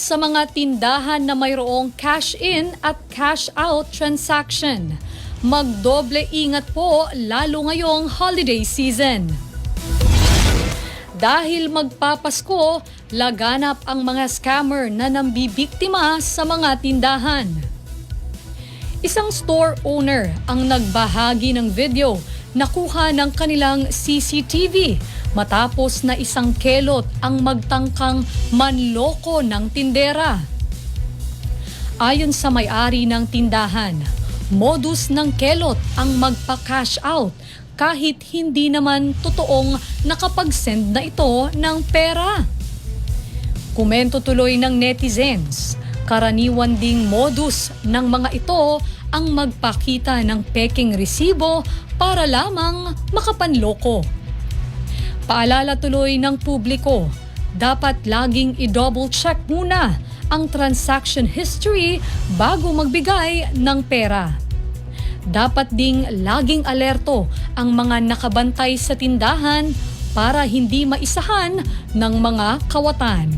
sa mga tindahan na mayroong cash in at cash out transaction. Magdoble ingat po lalo ngayong holiday season. Dahil magpapasko, laganap ang mga scammer na nambibiktima sa mga tindahan. Isang store owner ang nagbahagi ng video nakuha ng kanilang CCTV matapos na isang kelot ang magtangkang manloko ng tindera. Ayon sa may-ari ng tindahan, modus ng kelot ang magpa-cash out kahit hindi naman totoong nakapag-send na ito ng pera. Komento tuloy ng netizens, karaniwan ding modus ng mga ito ang magpakita ng peking resibo para lamang makapanloko. Paalala tuloy ng publiko, dapat laging i-double check muna ang transaction history bago magbigay ng pera. Dapat ding laging alerto ang mga nakabantay sa tindahan para hindi maisahan ng mga kawatan.